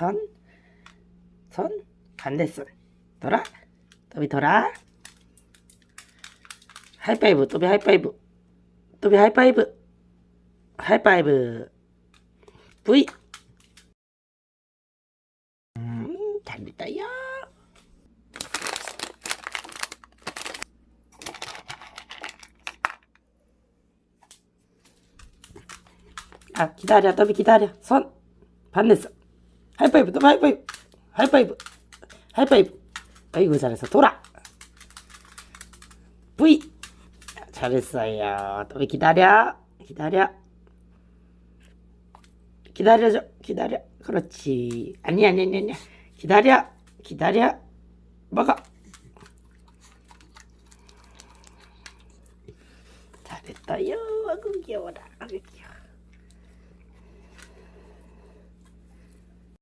손, 손, 반대손. 돌아. 또비 돌아. 하이파이브, 또비 하이파이브. 또비 하이파이브. 하이파이브. V. 음, 잘됐다요. 아, 기다려, 또비 기다려. 손, 반대손. 하이파이브, 또비 하이파이브. 하이파이브. 하이파이브. 아이고, 잘했어. 돌아. V. 잘했어요. 또비 기다려. 기다려. 기다려줘. 기다려. 그렇지. 아니, 아니, 아니, 아니. 기다려. 기다려. 먹어. 잘했다요. 아구 귀여워라. 아구 귀여워.